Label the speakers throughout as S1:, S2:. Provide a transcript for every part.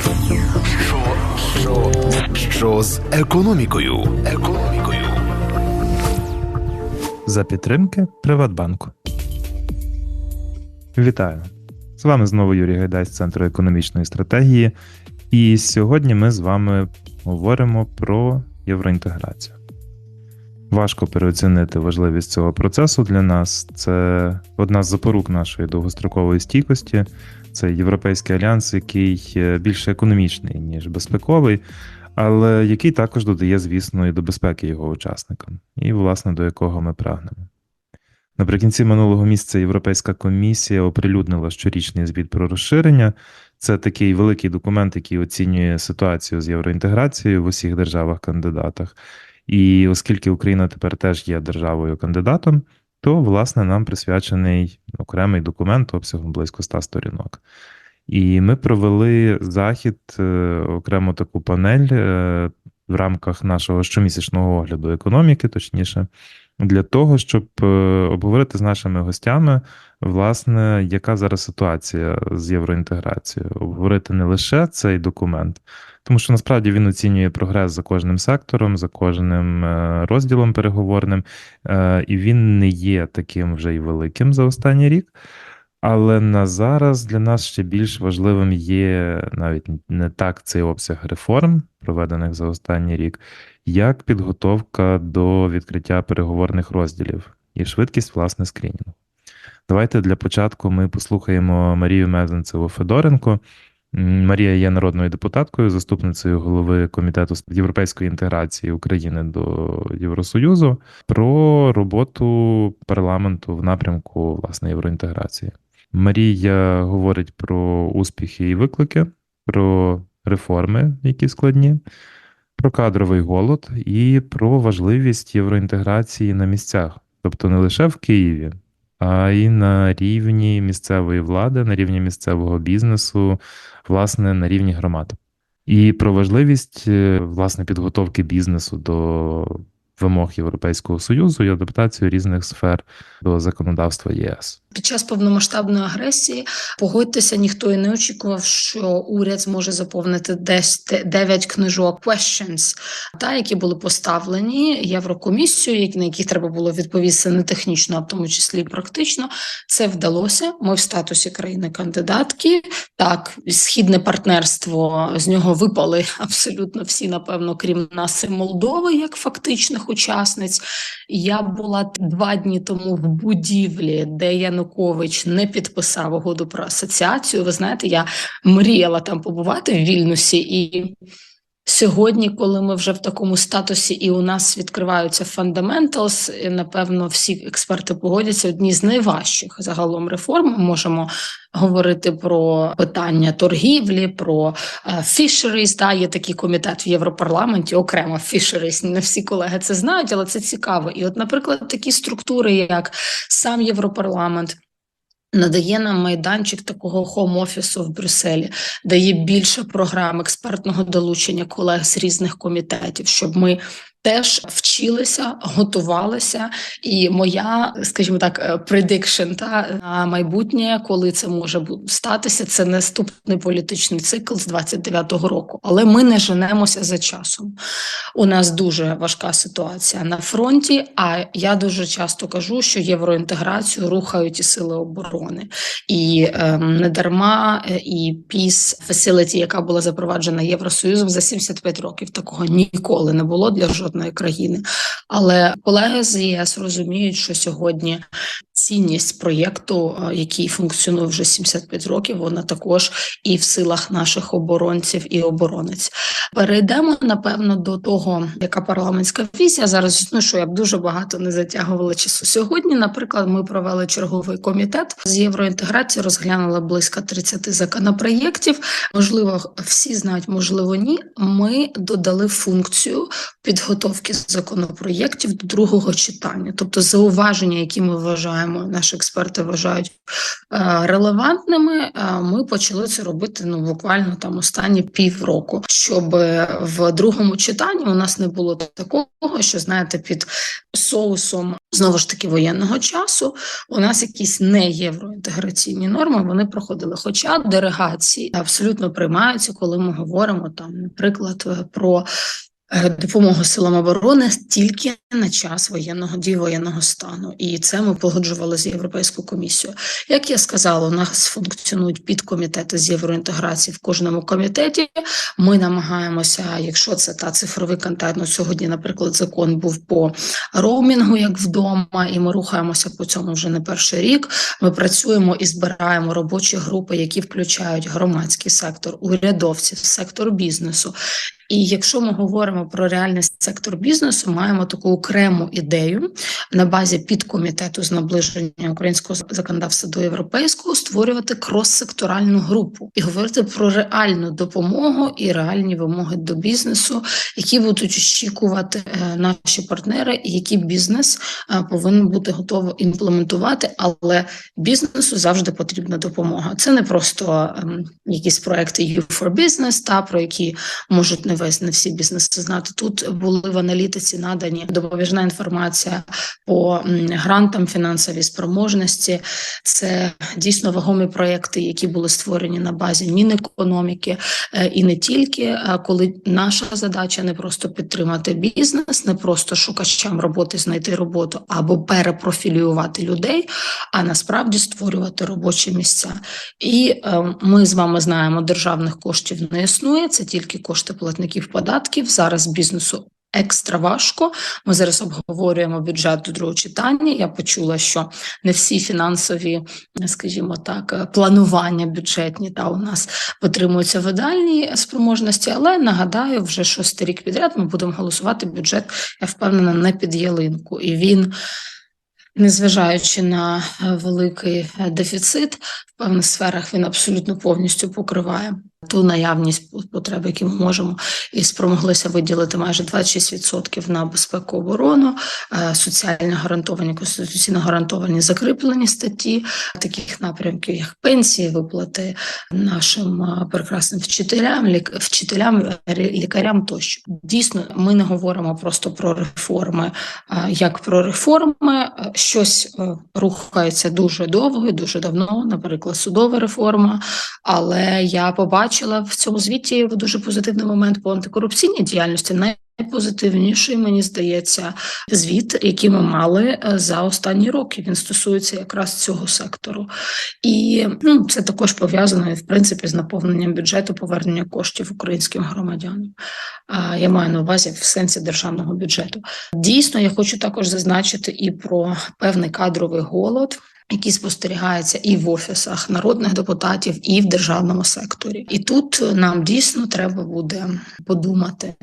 S1: Що, що, що з економікою? Економікою.
S2: за підтримки Приватбанку. Вітаю! З вами знову Юрій Гайдай з Центру економічної стратегії. І сьогодні ми з вами говоримо про євроінтеграцію. Важко переоцінити важливість цього процесу для нас. Це одна з запорук нашої довгострокової стійкості. Це Європейський альянс, який е, більше економічний, ніж безпековий, але який також додає, звісно, і до безпеки його учасникам, і, власне, до якого ми прагнемо. Наприкінці минулого місяця Європейська комісія оприлюднила щорічний звіт про розширення. Це такий великий документ, який оцінює ситуацію з євроінтеграцією в усіх державах-кандидатах. І оскільки Україна тепер теж є державою-кандидатом, то, власне, нам присвячений окремий документ обсягом близько 100 сторінок. І ми провели захід, е, окремо таку панель е, в рамках нашого щомісячного огляду економіки, точніше, для того, щоб е, обговорити з нашими гостями, власне, яка зараз ситуація з євроінтеграцією, обговорити не лише цей документ, тому що насправді він оцінює прогрес за кожним сектором, за кожним е, розділом переговорним, е, і він не є таким вже й великим за останній рік. Але на зараз для нас ще більш важливим є навіть не так цей обсяг реформ, проведених за останній рік, як підготовка до відкриття переговорних розділів і швидкість власне скринінгу. Давайте для початку ми послухаємо Марію Мезенцеву Федоренко. Марія є народною депутаткою, заступницею голови комітету з європейської інтеграції України до Євросоюзу про роботу парламенту в напрямку власне євроінтеграції. Марія говорить про успіхи і виклики, про реформи, які складні, про кадровий голод і про важливість євроінтеграції на місцях, тобто не лише в Києві, а й на рівні місцевої влади, на рівні місцевого бізнесу, власне, на рівні громад. І про важливість е, власне підготовки бізнесу до вимог Європейського Союзу і адаптацію різних сфер до законодавства ЄС.
S3: Під час повномасштабної агресії погодьтеся, ніхто і не очікував, що уряд зможе заповнити десь 9 книжок questions, та які були поставлені Єврокомісією, на яких треба було відповісти не технічно, а в тому числі і практично. Це вдалося. Ми в статусі країни-кандидатки. Так, східне партнерство з нього випали абсолютно всі, напевно, крім нас і Молдови, як фактичних учасниць. Я була два дні тому в будівлі, де Янукович не підписав угоду про асоціацію. Ви знаєте, я мріяла там побувати в Вільнюсі і. Сьогодні, коли ми вже в такому статусі, і у нас відкриваються і, напевно, всі експерти погодяться. Одні з найважчих загалом реформ. Ми можемо говорити про питання торгівлі, про fisheries, Та є такий комітет в Європарламенті, окремо fisheries, Не всі колеги це знають, але це цікаво. І, от, наприклад, такі структури, як сам Європарламент. Надає нам майданчик такого хом-офісу в Брюсселі, дає більше програм експертного долучення колег з різних комітетів, щоб ми теж вчилися, готувалися. І моя, скажімо так, prediction та на майбутнє, коли це може статися, це наступний політичний цикл з 29-го року. Але ми не женемося за часом. У нас дуже важка ситуація на фронті. А я дуже часто кажу, що євроінтеграцію рухають і сили оборони, і ем, не дарма е, і Peace Facility, яка була запроваджена Євросоюзом за 75 років. Такого ніколи не було для жодної країни. Але колеги з ЄС розуміють, що сьогодні цінність проєкту, е, який функціонує вже 75 років, вона також і в силах наших оборонців і оборонець. Перейдемо напевно до того, яка парламентська візія зараз. Ну що я б дуже багато не затягувала часу. Сьогодні, наприклад, ми провели черговий комітет з євроінтеграції, розглянули близько 30 законопроєктів. Можливо, всі знають, можливо, ні. Ми додали функцію підготовки законопроєктів до другого читання, тобто зауваження, які ми вважаємо вважаємо, наші експерти вважають е, релевантними. е, Ми почали це робити ну буквально там останні півроку, щоб в другому читанні у нас не було такого, що знаєте, під соусом знову ж таки воєнного часу у нас якісь не євроінтеграційні норми вони проходили. Хоча делегації абсолютно приймаються, коли ми говоримо там, наприклад, е, про е, допомогу силам оборони тільки на час воєнного дії воєнного стану, і це ми погоджували з європейською комісією. Як я сказала, у нас функціонують підкомітети з євроінтеграції в кожному комітеті. Ми намагаємося, якщо це та цифровий контент, ну сьогодні, наприклад, закон був по роумінгу, як вдома, і ми рухаємося по цьому вже не перший рік. Ми працюємо і збираємо робочі групи, які включають громадський сектор, урядовців, сектор бізнесу. І якщо ми говоримо про реальний сектор бізнесу, маємо таку окрему ідею на базі підкомітету з наближення українського законодавства до європейського створювати крос-секторальну групу і говорити про реальну допомогу і реальні вимоги до бізнесу, які будуть очікувати е, наші партнери, і які бізнес е, повинен бути готовий імплементувати. Але бізнесу завжди потрібна допомога. Це не просто ем, якісь проекти «You for Business», та про які можуть не весь не всі бізнеси знати. Тут були в аналітиці надані допоміжна інформація по грантам фінансовій спроможності. Це дійсно вагомі проекти, які були створені на базі Мінекономіки е, і не тільки е, коли наша задача не просто підтримати бізнес, не просто шукачам роботи знайти роботу або перепрофілювати людей, а насправді створювати робочі місця. І е, ми з вами знаємо, державних коштів не існує. Це тільки кошти платників податків. Зараз бізнесу. Екстра важко. Ми зараз обговорюємо бюджет до другого читання. Я почула, що не всі фінансові, скажімо так, планування бюджетні та у нас витримуються в ідеальній спроможності. Але нагадаю, вже шостий рік підряд ми будемо голосувати бюджет. Я впевнена не під ялинку, і він незважаючи на е, великий е, дефіцит, в певних сферах він абсолютно повністю покриває ту наявність потреб, які ми можемо, і спромоглися виділити майже 26% на безпеку оборону, е, соціально гарантовані, конституційно гарантовані закріплені статті, таких напрямків, як пенсії, виплати нашим е, прекрасним вчителям, вчителям, лікарям тощо. Дійсно, ми не говоримо просто про реформи, як про реформи. Е, Щось рухається дуже довго і дуже давно, наприклад, судова реформа. Але я побачила в цьому звіті дуже позитивний момент по антикорупційній діяльності. Найпозитивніший, мені здається, звіт, який ми мали е, за останні роки. Він стосується якраз цього сектору. І ну, це також пов'язано в принципі з наповненням бюджету, повернення коштів українським громадянам. Я маю на увазі в сенсі державного бюджету. Дійсно, я хочу також зазначити і про певний кадровий голод. Який спостерігаються і в офісах народних депутатів, і в державному секторі, і тут нам дійсно треба буде подумати,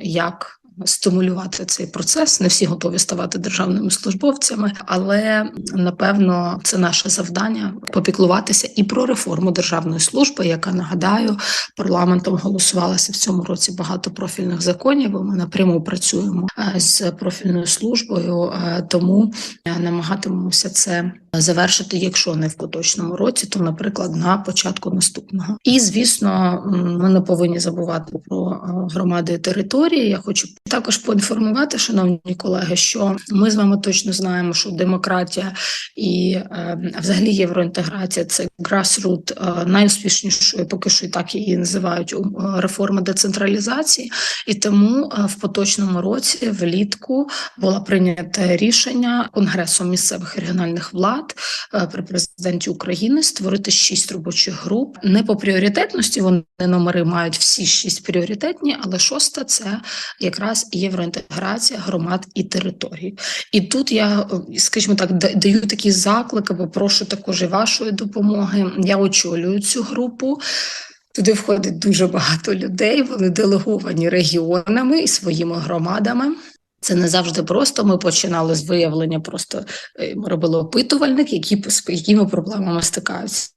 S3: як стимулювати цей процес. Не всі готові ставати державними службовцями, але напевно це наше завдання попіклуватися і про реформу державної служби, яка нагадаю парламентом голосувалася в цьому році багато профільних законів. Ми напряму працюємо е, з профільною службою, е, тому е, намагатимемося це завершити, якщо не в поточному році, то, наприклад, на початку наступного. І звісно, ми не повинні забувати про громади і території. Я хочу також поінформувати, шановні колеги, що ми з вами точно знаємо, що демократія і е, взагалі євроінтеграція це grassroot е, найуспішнішої, поки що і так її називають е, реформа децентралізації. І тому е, в поточному році влітку було прийнято рішення Конгресом місцевих регіональних влад е, при президенті України створити шість робочих груп. Не по пріоритетності вони номери мають всі шість пріоритетні, але шоста це якраз євроінтеграція громад і територій. І тут я, скажімо так, даю такі заклики, бо прошу також і вашої допомоги. Я очолюю цю групу. Туди входить дуже багато людей. Вони делеговані регіонами і своїми громадами. Це не завжди просто. Ми починали з виявлення, просто е, ми робили опитувальник, які з якими проблемами стикаються.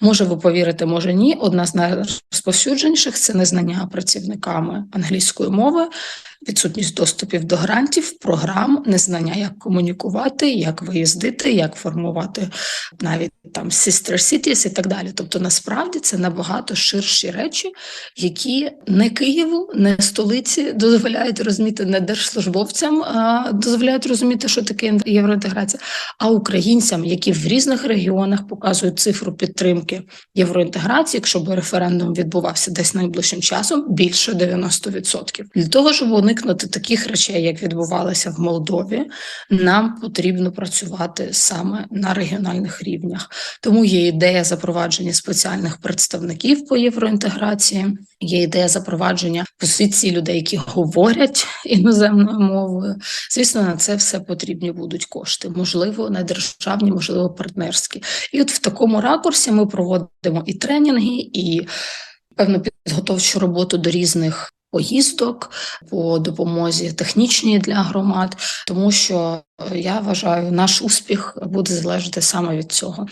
S3: Може, ви повірите, може ні. Одна з найрозповсюдженіших це незнання працівниками англійської мови. Відсутність доступів до грантів, програм, незнання, як комунікувати, як виїздити, як формувати навіть там sister cities і так далі. Тобто, насправді це набагато ширші речі, які не Києву, не столиці дозволяють розуміти, не держслужбовцям дозволяють розуміти, що таке євроінтеграція, а українцям, які в різних регіонах показують цифру підтримки євроінтеграції, якщо б референдум відбувався десь найближчим часом, більше 90%. Для того, щоб уникнути таких речей, як відбувалося в Молдові, нам потрібно працювати саме на регіональних рівнях. Тому є ідея запровадження спеціальних представників по євроінтеграції. Є ідея запровадження позиції людей, які говорять іноземною мовою. Звісно, на це все потрібні будуть кошти. Можливо, не державні, можливо, партнерські. І от в такому ракурсі ми проводимо і тренінги, і певну підготовчу роботу до різних. Поїздок по допомозі технічній для громад, тому що я вважаю, наш успіх буде залежати саме від цього.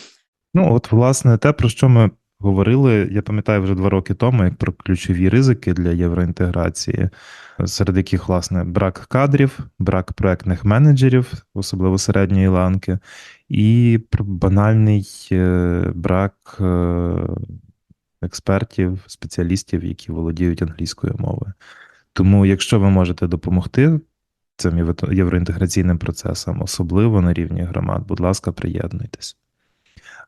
S2: Ну, от, власне, те, про що ми говорили, я пам'ятаю вже два роки тому, як про ключові ризики для євроінтеграції, серед яких, власне, брак кадрів, брак проектних менеджерів, особливо середньої ланки, і банальний е, брак е, експертів, спеціалістів, які володіють англійською мовою. Тому, якщо ви можете допомогти цим євроінтеграційним процесам, особливо на рівні громад, будь ласка, приєднуйтесь.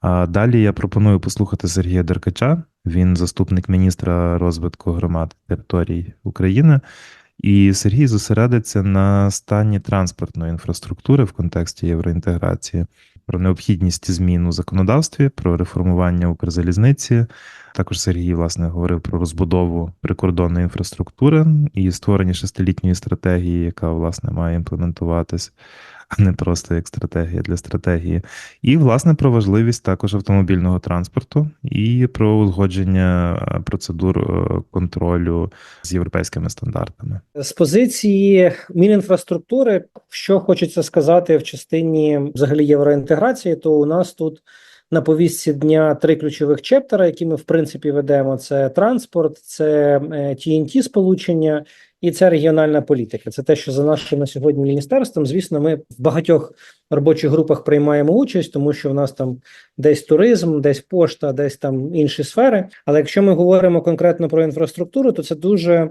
S2: А далі я пропоную послухати Сергія Деркача. Він заступник міністра розвитку громад територій України. І Сергій зосередиться на стані транспортної інфраструктури в контексті євроінтеграції, про необхідність змін у законодавстві, про реформування Укрзалізниці. Також Сергій власне говорив про розбудову прикордонної інфраструктури і створення шестилітньої стратегії, яка власне має імплементуватись, а не просто як стратегія для стратегії. І, власне, про важливість також автомобільного транспорту і про узгодження е, процедур е, контролю з європейськими стандартами.
S4: З позиції Мінінфраструктури, що хочеться сказати в частині взагалі євроінтеграції, то у нас тут на повістці дня три ключових чептера, які ми в принципі ведемо: це транспорт, це TNT сполучення і це регіональна політика. Це те, що за нашим на сьогодні міністерством. Звісно, ми в багатьох робочих групах приймаємо участь, тому що в нас там десь туризм, десь пошта, десь там інші сфери. Але якщо ми говоримо конкретно про інфраструктуру, то це дуже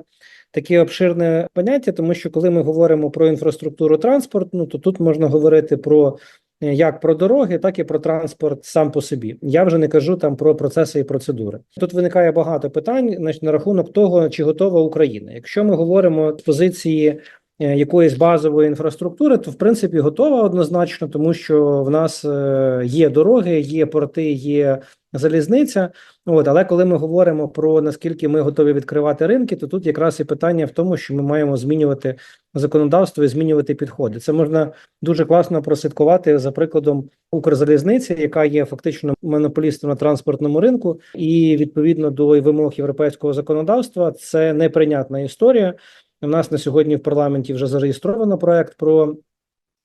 S4: таке обширне поняття, тому що коли ми говоримо про інфраструктуру транспортну, то тут можна говорити про е, як про дороги, так і про транспорт сам по собі. Я вже не кажу там про процеси і процедури. Тут виникає багато питань значить, на рахунок того, чи готова Україна. Якщо ми говоримо з позиції е, якоїсь базової інфраструктури, то в принципі готова однозначно, тому що в нас е, є дороги, є порти, є залізниця. От, але коли ми говоримо про наскільки ми готові відкривати ринки, то тут якраз і питання в тому, що ми маємо змінювати законодавство і змінювати підходи. Це можна дуже класно прослідкувати за прикладом Укрзалізниці, яка є фактично монополістом на транспортному ринку, і відповідно до вимог європейського законодавства, це неприйнятна історія. У нас на сьогодні в парламенті вже зареєстровано проект про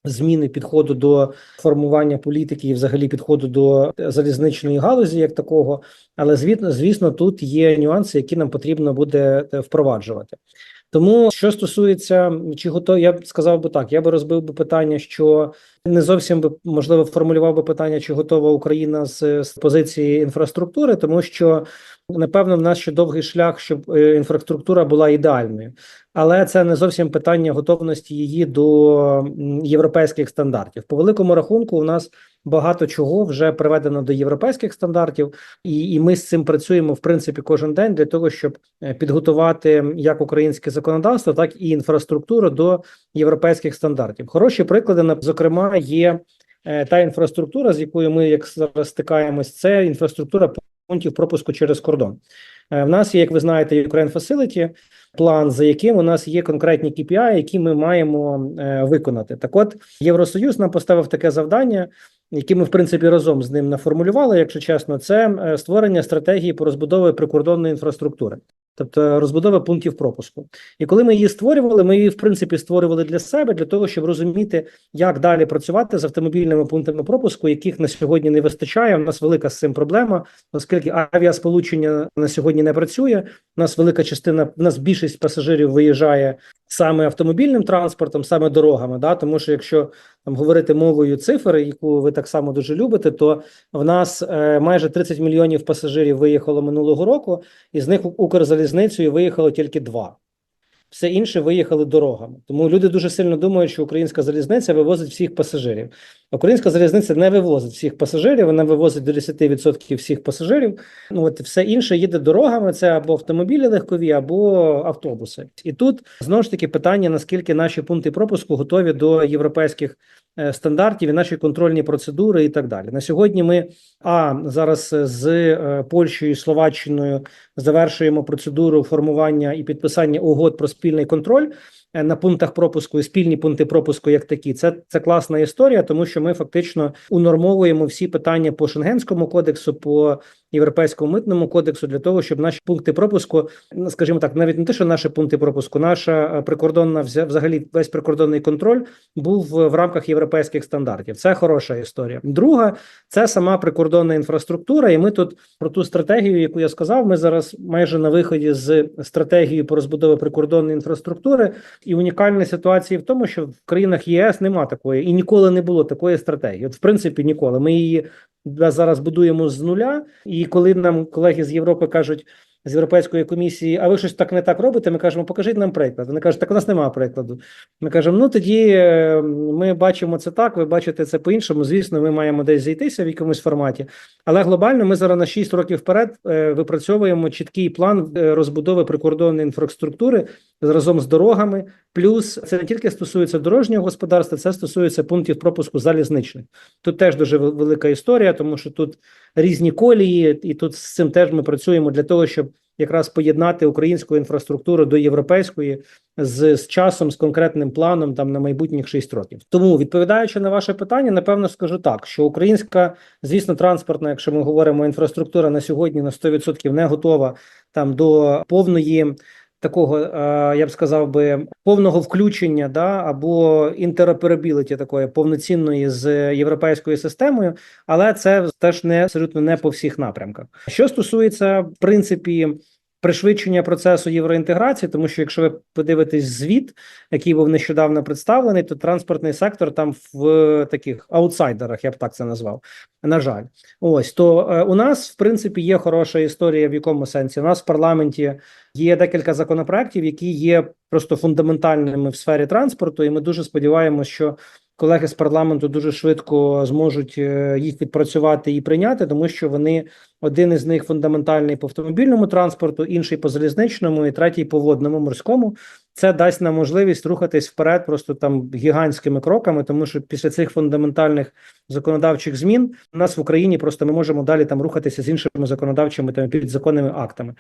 S4: зміни підходу до формування політики і взагалі підходу до залізничної галузі, як такого. Але звісно, звісно, тут є нюанси, які нам потрібно буде е, впроваджувати. Тому що стосується чи готові, я б сказав би так, я би розбив би питання, що не зовсім би можливо формулював би питання, чи готова Україна з, з позиції інфраструктури, тому що напевно в нас ще довгий шлях, щоб е, інфраструктура була ідеальною, але це не зовсім питання готовності її до європейських стандартів. По великому рахунку, у нас багато чого вже приведено до європейських стандартів, і, і ми з цим працюємо в принципі кожен день для того, щоб е, підготувати як українське законодавство, так і інфраструктуру до європейських стандартів. Хороші приклади, зокрема, є е, та інфраструктура, з якою ми як зараз стикаємось, це інфраструктура пунктів пропуску через кордон. Е, В нас є, як ви знаєте, Ukraine Facility, план, за яким у нас є конкретні KPI, які ми маємо е, виконати. Так, от Євросоюз нам поставив таке завдання, яке ми в принципі разом з ним наформулювали, якщо чесно, це е, створення стратегії по розбудові прикордонної інфраструктури. Тобто розбудова пунктів пропуску, і коли ми її створювали, ми її в принципі створювали для себе, для того, щоб розуміти, як далі працювати з автомобільними пунктами пропуску, яких на сьогодні не вистачає. У нас велика з цим проблема, оскільки авіасполучення на сьогодні не працює. У нас велика частина, у нас більшість пасажирів виїжджає саме автомобільним транспортом, саме дорогами. Да? Тому що якщо там говорити мовою цифр, яку ви так само дуже любите, то в нас е, майже 30 мільйонів пасажирів виїхало минулого року, і з них Укрзалізницею виїхало тільки два. Все інше виїхали дорогами. Тому люди дуже сильно думають, що українська залізниця вивозить всіх пасажирів. Українська залізниця не вивозить всіх пасажирів, вона вивозить до 10% всіх пасажирів. Ну от все інше їде дорогами. Це або автомобілі легкові, або автобуси. І тут знову ж таки питання: наскільки наші пункти пропуску готові до європейських е, стандартів і наші контрольні процедури, і так далі. На сьогодні ми а зараз з е, Польщею і Словаччиною завершуємо процедуру формування і підписання угод про спільний контроль на пунктах пропуску спільні пункти пропуску, як такі. Це це класна історія, тому що ми фактично унормовуємо всі питання по Шенгенському кодексу, по європейському митному кодексу для того, щоб наші пункти пропуску, ну, скажімо так, навіть не те, що наші пункти пропуску, наша е, прикордонна взагалі весь прикордонний контроль був в рамках європейських стандартів. Це хороша історія. Друга це сама прикордонна інфраструктура, і ми тут про ту стратегію, яку я сказав. Ми зараз майже на виході з стратегією по розбудові прикордонної інфраструктури. І унікальна ситуація в тому, що в країнах ЄС нема такої і ніколи не було такої стратегії. От в принципі ніколи. Ми її зараз будуємо з нуля. І коли нам колеги з Європи кажуть. З Європейської комісії, а ви щось так не так робите? Ми кажемо, покажіть нам приклад. Вони кажуть, так у нас немає прикладу. Ми кажемо, ну тоді е, ми бачимо це так, ви бачите це по-іншому. Звісно, ми маємо десь зійтися в якомусь форматі. Але глобально ми зараз на 6 років вперед е, випрацьовуємо чіткий план е, розбудови прикордонної інфраструктури разом з дорогами. Плюс це не тільки стосується дорожнього господарства, це стосується пунктів пропуску залізничних. Тут теж дуже велика історія, тому що тут різні колії, і тут з цим теж ми працюємо для того, щоб якраз поєднати українську інфраструктуру до європейської з, з часом, з конкретним планом там на майбутніх 6 років. Тому відповідаючи на ваше питання, напевно скажу так, що українська, звісно, транспортна, якщо ми говоримо інфраструктура на сьогодні на 100% не готова там до повної. Такого е, я б сказав би повного включення, да або інтероперабіліті такої повноцінної з європейською системою, але це теж не абсолютно не по всіх напрямках. Що стосується в принципі пришвидшення процесу євроінтеграції, тому що якщо ви подивитесь звіт, який був нещодавно представлений, то транспортний сектор там в таких аутсайдерах, я б так це назвав. На жаль, ось то е, у нас в принципі є хороша історія. В якому сенсі у нас в парламенті є декілька законопроєктів, які є просто фундаментальними в сфері транспорту, і ми дуже сподіваємося, що колеги з парламенту дуже швидко зможуть е, їх відпрацювати і прийняти, тому що вони один із них фундаментальний по автомобільному транспорту, інший по залізничному, і третій по водному морському. Це дасть нам можливість рухатись вперед, просто там гігантськими кроками, тому що після цих фундаментальних законодавчих змін у нас в Україні просто ми можемо далі там рухатися з іншими законодавчими там підзаконними актами.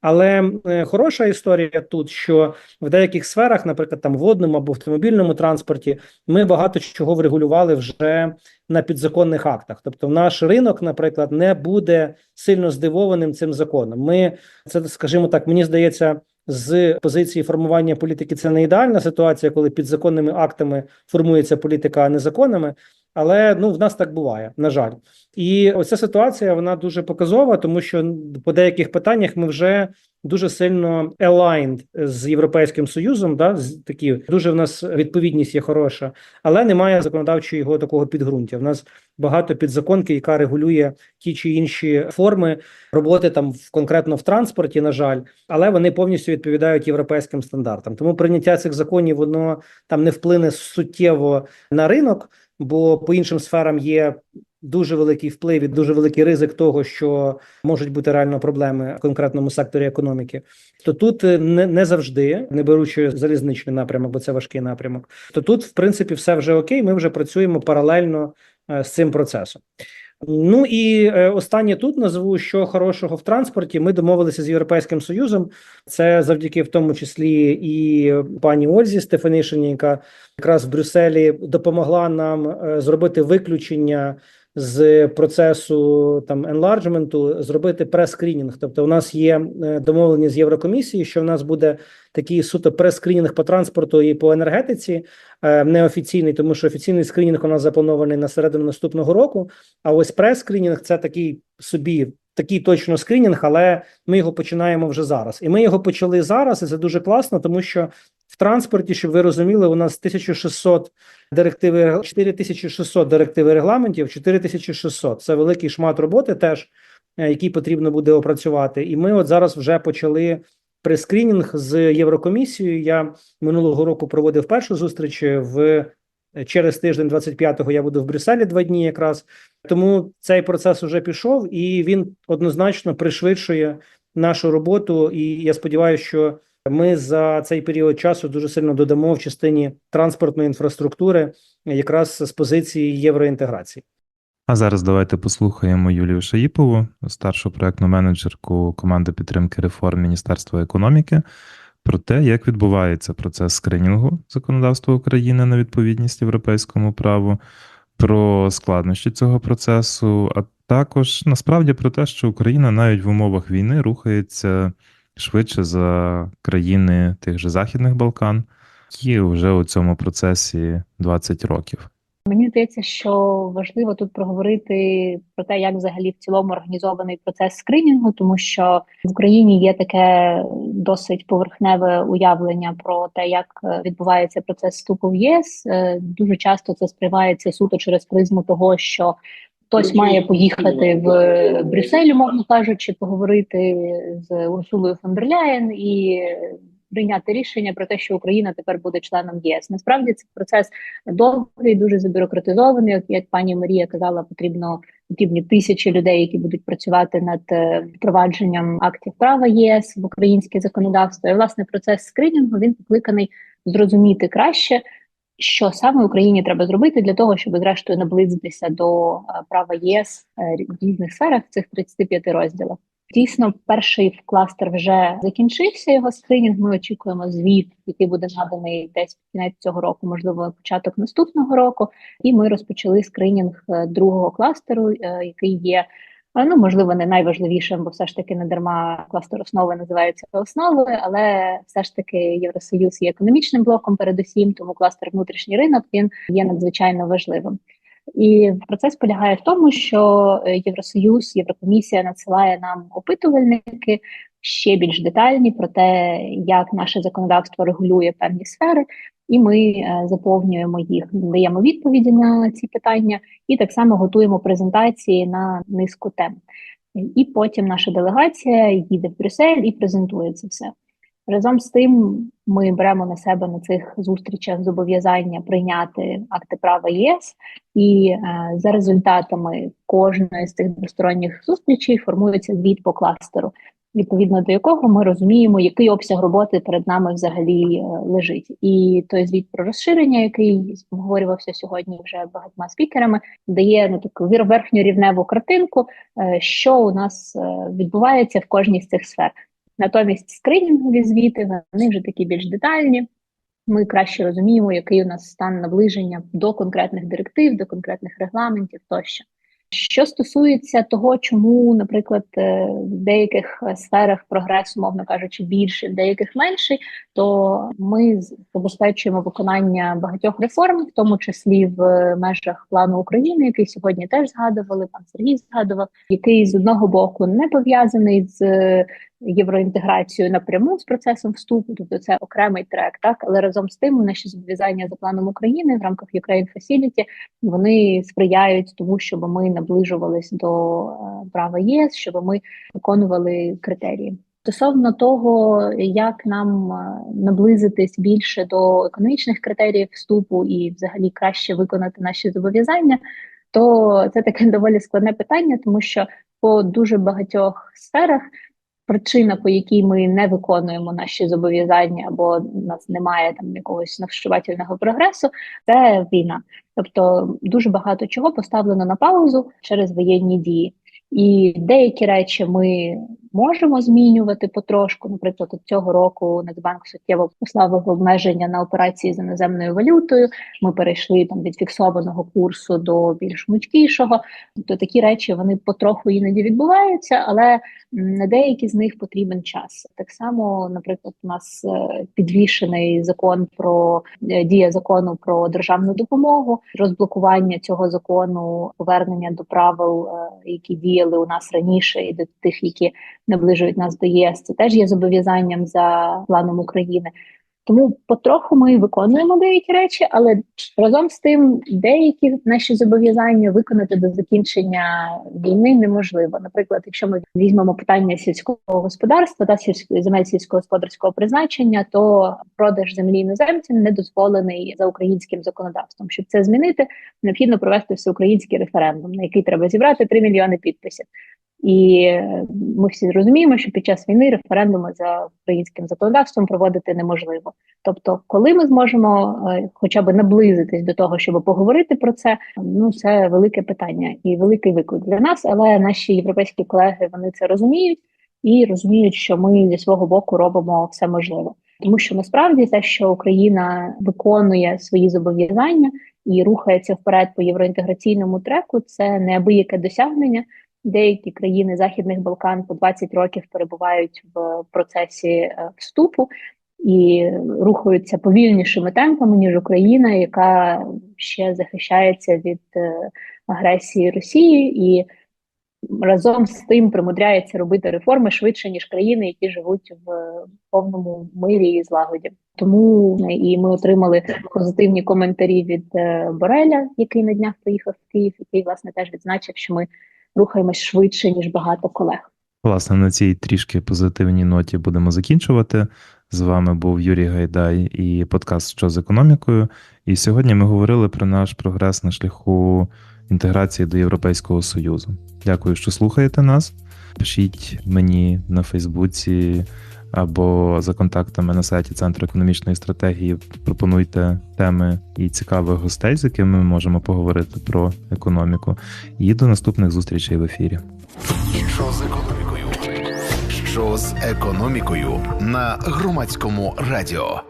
S4: Але е, хороша історія тут, що в деяких сферах, наприклад, там водному або автомобільному транспорті, ми багато чого врегулювали вже на підзаконних актах. Тобто, наш ринок, наприклад, не буде сильно здивованим цим законом. Ми це, скажімо так, мені здається. З позиції формування політики це не ідеальна ситуація, коли підзаконними актами формується політика, а не законами. Але ну в нас так буває, на жаль, і оця ситуація вона дуже показова, тому що по деяких питаннях ми вже дуже сильно aligned з європейським союзом. Да, з такі дуже в нас відповідність є хороша, але немає законодавчого його такого підґрунтя. В нас багато підзаконки, яка регулює ті чи інші форми роботи там в конкретно в транспорті, на жаль, але вони повністю відповідають європейським стандартам. Тому прийняття цих законів воно там не вплине суттєво на ринок, бо по іншим сферам є. Дуже великий вплив і дуже великий ризик того, що можуть бути реально проблеми в конкретному секторі економіки. То тут е, не, не завжди, не беручи залізничний напрямок, бо це важкий напрямок. То тут, в принципі, все вже окей. Ми вже працюємо паралельно е, з цим процесом. Ну і е, останнє тут назву що хорошого в транспорті. Ми домовилися з Європейським Союзом. Це завдяки в тому числі і пані Ользі Стефанішині, яка якраз в Брюсселі допомогла нам е, зробити виключення з процесу там енларджменту, зробити прес-скрінінг. Тобто, у нас є е, домовлення з Єврокомісією, що в нас буде такий суто прес-скрінінг по транспорту і по енергетиці, е, неофіційний, тому що офіційний скринінг у нас запланований на середину наступного року. А ось прес-скрінінг це такий собі такий точно скринінг, але ми його починаємо вже зараз. І ми його почали зараз, і це дуже класно, тому що в транспорті, щоб ви розуміли, у нас 1600 директиви, 4600 директиви регламентів, 4600. Це великий шмат роботи, теж е, який потрібно буде опрацювати. І ми от зараз вже почали прескрінінг з Єврокомісією. Я минулого року проводив першу зустріч в через тиждень, 25-го, я буду в Брюсселі два дні якраз. Тому цей процес вже пішов, і він однозначно пришвидшує нашу роботу. І я сподіваюся, що ми за цей період часу дуже сильно додамо в частині транспортної інфраструктури, якраз з позиції євроінтеграції.
S2: А зараз давайте послухаємо Юлію Шаїпову, старшу проектну менеджерку команди підтримки реформ Міністерства економіки, про те, як відбувається процес скринінгу законодавства України на відповідність європейському праву, про складнощі цього процесу, а також насправді про те, що Україна навіть в умовах війни рухається швидше за країни тих же Західних Балкан, які вже у цьому процесі 20 років.
S5: Мені здається, що важливо тут проговорити про те, як взагалі в цілому організований процес скринінгу, тому що в Україні є таке досить поверхневе уявлення про те, як е, відбувається процес вступу в ЄС. Е, дуже часто це сприймається суто через призму того, що хтось має поїхати в Брюссель, мовно кажучи, поговорити з Урсулою фон дер Ляєн і прийняти рішення про те, що Україна тепер буде членом ЄС. Насправді цей процес довгий, дуже забюрократизований. Як пані Марія казала, потрібно потрібні тисячі людей, які будуть працювати над е, впровадженням актів права ЄС в українське законодавство. І власне процес скринінгу він покликаний зрозуміти краще. Що саме Україні треба зробити для того, щоб зрештою наблизитися до е, права єс е, в різних сферах цих 35 розділах? Дійсно, перший кластер вже закінчився. Його скринінг. Ми очікуємо звіт, який буде наданий десь в кінець цього року, можливо, початок наступного року. І ми розпочали скринінг е, другого кластеру, е, який є. Е, ну, можливо, не найважливішим, бо все ж таки не дарма кластер основи називається основою, але все ж таки Євросоюз є економічним блоком, передусім, тому кластер внутрішній ринок він є надзвичайно важливим. І процес полягає в тому, що е, Євросоюз, Єврокомісія надсилає нам опитувальники ще більш детальні про те, як наше законодавство регулює певні сфери, і ми е, заповнюємо їх, даємо відповіді на ці питання, і так само готуємо презентації на низку тем. І потім наша делегація їде в Брюссель і презентує це все. Разом з тим, ми беремо на себе на цих зустрічах зобов'язання прийняти акти права ЄС, і е, за результатами кожної з цих двосторонніх зустрічей формується звіт по кластеру, відповідно до якого ми розуміємо, який обсяг роботи перед нами взагалі е, лежить. І той звіт про розширення, який обговорювався сьогодні вже багатьма спікерами, дає ну, таку верхню рівневу картинку, е, що у нас е, відбувається в кожній з цих сфер. Натомість скринінгові звіти вони вже такі більш детальні. Ми краще розуміємо, який у нас стан наближення до конкретних директив, до конкретних регламентів тощо. Що стосується того, чому, наприклад, е, в деяких сферах прогрес, умовно кажучи, більший, в деяких менший, то ми забезпечуємо виконання багатьох реформ, в тому числі в межах плану України, який сьогодні теж згадували, пан Сергій згадував, який з одного боку не пов'язаний з євроінтеграцію напряму з процесом вступу, тобто це окремий трек, так але разом з тим наші зобов'язання за планом України в рамках Ukraine Facility, вони сприяють тому, щоб ми наближувались до е, права ЄС, щоб ми виконували критерії. Стосовно того, як нам е, наблизитись більше до економічних критеріїв вступу і, взагалі, краще виконати наші зобов'язання, то це таке доволі складне питання, тому що по дуже багатьох сферах причина, по якій ми не виконуємо наші зобов'язання, або нас немає там якогось навшувательного прогресу, це війна. Тобто дуже багато чого поставлено на паузу через воєнні дії. І деякі речі ми можемо змінювати потрошку. Наприклад, цього року Нацбанк суттєво поставив обмеження на операції з іноземною валютою. Ми перейшли там від фіксованого курсу до більш мучкішого. Тобто такі речі вони потроху іноді відбуваються, але на деякі з них потрібен час. Так само, наприклад, у нас е, підвішений закон про е, дія закону про державну допомогу, розблокування цього закону, повернення до правил, е, які діє діяли у нас раніше, і до тих, які наближують нас до ЄС, це теж є зобов'язанням за планом України. Тому потроху ми виконуємо деякі речі, але разом з тим деякі наші зобов'язання виконати до закінчення війни неможливо. Наприклад, якщо ми візьмемо питання сільського господарства та сільської земель сільськогосподарського призначення, то продаж землі іноземцям не дозволений за українським законодавством. Щоб це змінити, необхідно провести всеукраїнський референдум, на який треба зібрати 3 мільйони підписів. І ми всі розуміємо, що під час війни референдуми за українським законодавством проводити неможливо. Тобто, коли ми зможемо е, хоча б наблизитись до того, щоб поговорити про це, ну це велике питання і великий виклик для нас. Але наші європейські колеги вони це розуміють і розуміють, що ми зі свого боку робимо все можливе, тому що насправді те, що Україна виконує свої зобов'язання і рухається вперед по євроінтеграційному треку, це неабияке досягнення. Деякі країни Західних Балкан по 20 років перебувають в процесі е, вступу і рухаються повільнішими темпами ніж Україна, яка ще захищається від е, агресії Росії і разом з тим примудряється робити реформи швидше ніж країни, які живуть в повному мирі і злагоді. Тому е, і ми отримали позитивні коментарі від е, Бореля, який на днях приїхав в Київ, який власне теж відзначив, що ми рухаємось швидше ніж багато колег.
S2: Власне, на цій трішки позитивній ноті будемо закінчувати. З вами був Юрій Гайдай і подкаст Що з економікою. І сьогодні ми говорили про наш прогрес на шляху інтеграції до Європейського Союзу. Дякую, що слухаєте нас. Пишіть мені на Фейсбуці або за контактами на сайті Центру економічної стратегії. Пропонуйте теми і цікавих гостей, з якими ми можемо поговорити про економіку. І до наступних зустрічей в ефірі.
S1: Що з економікою? Що з економікою на громадському радіо?